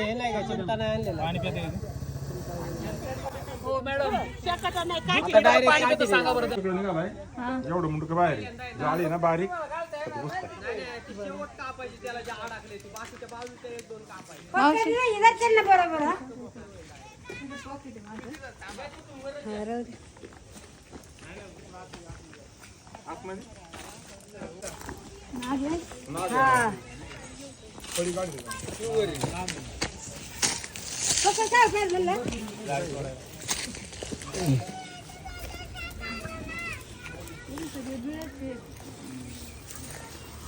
हे नाही का चिमटा नाही आणलेला पाणी पिते हो मॅडम आता direct पाणी पितो काढते सांगा बरं तिकडे निघालाय एवढं मुंडक बाहेर आहे. जाळी ना बारीक तर. आतमध्ये? का?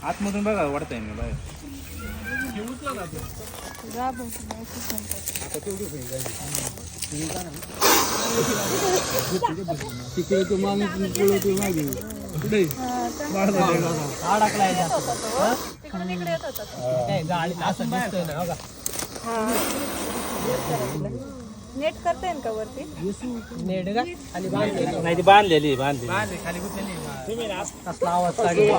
आतमधून बघा वाढताय मी बाहेर. तिकडे तो माणूस पळवतो मागे कुठे अडकलाय असं दिसतोय ना बघा. नेट करता येईल का वरती नेट का आणि बांधलेली. नाही ती बांधलेली बांधलेली कसला आवाज काढला.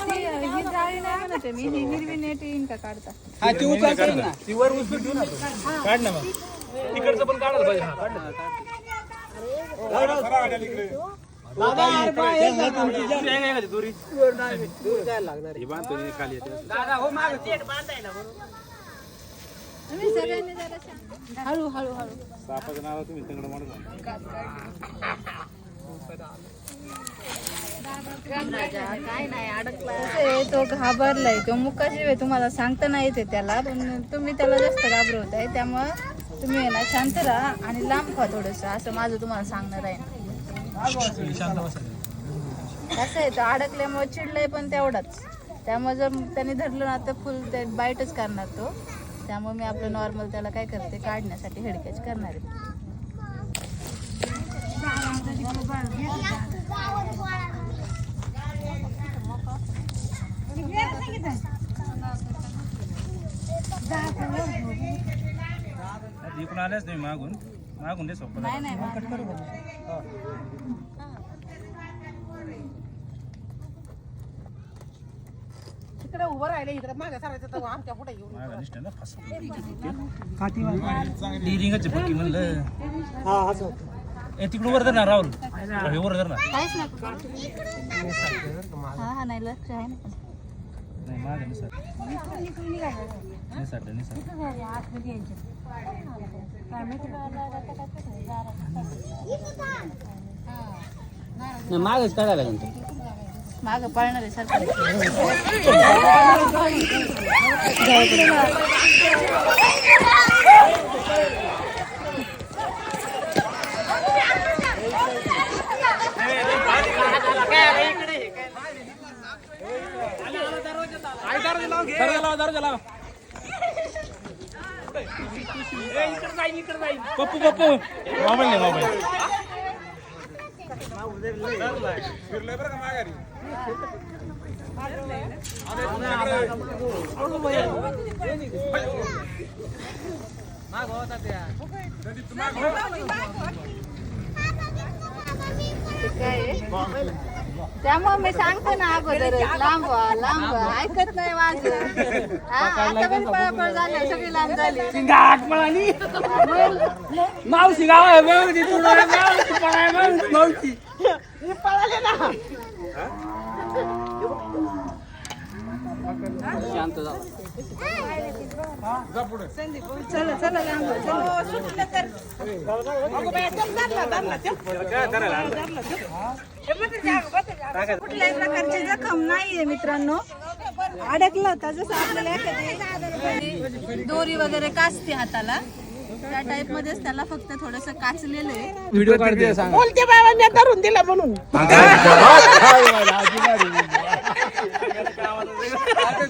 ती, ही जाळी नाही म्हणते मी ही हिरवी नेट येईन का काढता हा ती उचलता येईल ना ती वर उचलून ठेवू ना काढ ना मग तिकडचं पण काढायला पाहिजे हा काढ ना. हे आहे आहे. ही हो. हळू हळू हळू. सापाचं नाव तुम्ही तिकडे म्हणून काय नाही अडकला. तो घाबरलाय. तो मुकाशी आहे तुम्हाला सांगता नाही येते त्याला पण तुम्ही त्याला जास्त घाबरवताय. त्यामुळं तुम्ही आहे ना शांत राहा आणि लांब खा थोडस. असं माझं तुम्हाला सांगणार आहे कसं आहे तो अडकल्यामुळे चिडलंय पण तेवढाच. त्यामुळे जर त्याने धरलं ना तर फुल ते बाईटच करणार तो. त्यामुळे मी आपलं नॉर्मल त्याला काय करते काढण्यासाठी हेडकॅच करणार आहे. इकडून आल्याच नाही मागून. मागून दे सोबत नाही नाही तिकडे उभं राहिले इकडे मागे सरायचं तर आमच्या पुढे येऊन. मागं निष्ठा ना फस काठी? रिंगाची पक्की म्हणलं. हा असं ए तिकडून वर धर ना राहुल. हे वर धर ना. काहीच नाही. हा हा नाही लक्ष आहे ना. नाही मागं नाही मागच काढायला लागेल माग पळणार आहे सरकार. दर्जा लावा दर्जा लावा. पप्पू पप्पू. मोबाईल नाही मोबाईल. फिरलंय बरं का माघारी त्यामुळे मी सांगते ना अगोदर लांब व्हा लांब व्हा. ऐकत नाही माझं. हा, आता पण पळापळ झाली सगळी लांब झाली. मावशी गाव आहे मावशी तू मावशी पळाय, मावशी. मावशी. शांत जा जा पुढे चला. कुठल्याही प्रकारची जखम नाहीये मित्रांनो अडकलं होता जसं आपल्याला एखादी दोरी वगैरे काचते हाताला. त्या टाइप मध्येच त्याला फक्त थोडस काचलेलं आहे. व्हिडिओ काढते सांग. बोलते बाबा मी धरून दिला म्हणून.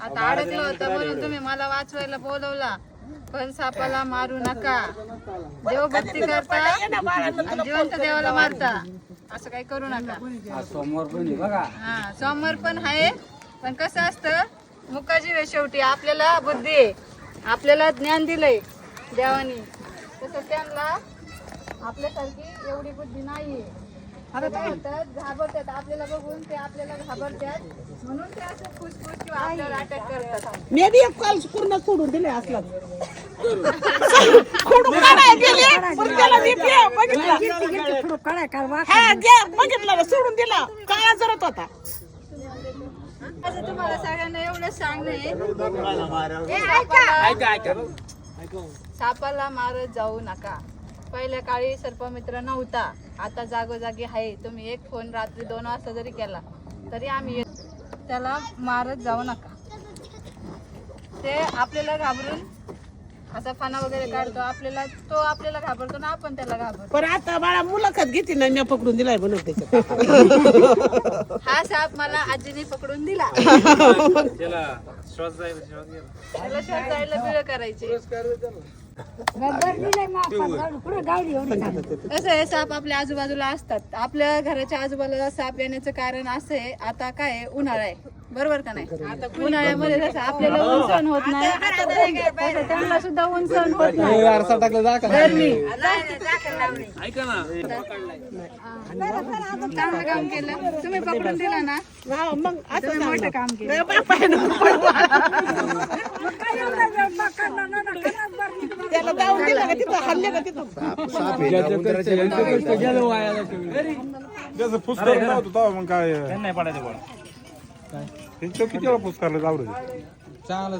आता अडकलं होतं म्हणून तुम्ही मला वाचवायला बोलवला. पण सापाला मारू नका. देव भक्ती करता आणि जिवंत देवाला मारता. असं काही करू नका. समोर पण बघा. हा सोमवार पण आहे. पण कसं असतं मुकाजी शेवटी आपल्याला बुद्धी आहे. आपल्याला ज्ञान दिलंय देवानी. तसं त्यांना आपल्यासारखी एवढी बुद्धी नाहीये. ते काय होतात घाबरतात. आपल्याला बघून ते आपल्याला घाबरतात. म्हणून ते असं फुसफुस किंवा आपल्याला अटॅक करतात. मी बी एक कॉल पूर्ण सोडून दिले असला. खोडून काढायला गेले पण त्याला मी बी बघितलं. हा गे बघितलं ना, सोडून दिला. काळा जरत होता? असं तुम्हाला सगळ्यांना एवढं सांगणे ऐका ऐका सापाला मारत जाऊ नका. पहिल्या काळी सर्पमित्र नव्हता. आता जागोजागी आहे. तुम्ही एक फोन रात्री दोन वाजता जरी केला तरी आम्ही त्याला मारत जाऊ नका. ते आपल्याला घाबरून असा फाना वगैरे काढतो आपल्याला तो आपल्याला घाबरतो ना आपण त्याला घाबरतो. पण आता बाळा मुलाखत घेते ना मी पकडून दिलाय म्हणून त्याच्यात. हा साप मला आजीने पकडून दिला. त्याला श्वास जाईल श्वास गेला त्याला शोध जायला बिळ करायचे. कसं आहे साप आपल्या आजूबाजूला असतात. आपल्या घराच्या आजूबाजूला साप येण्याचं कारण असं आहे आता काय उन्हाळा आहे. बरोबर का नाही? उन्हाळ्यामध्ये जसं आपल्याला ऊन सहन होत नाही तसं त्यांना सुद्धा ऊन सहन होत नाही. गरमी ऐका ना. चांगलं काम केलं. तुम्ही पकडून दिला ना? हा, मग असं मोठं काम केलं. नाही, बापायनं त्याला जाऊन दिलं का तिथं हल्ले का तिथं. गेलो वायाला सगळं. जसं फुसकरून नव्हतं तेव्हा मग काय? त्यांना नाही पडायचं गोळा त्यांचं किती वेळा फुसकारलं जाऊ रे चांगलं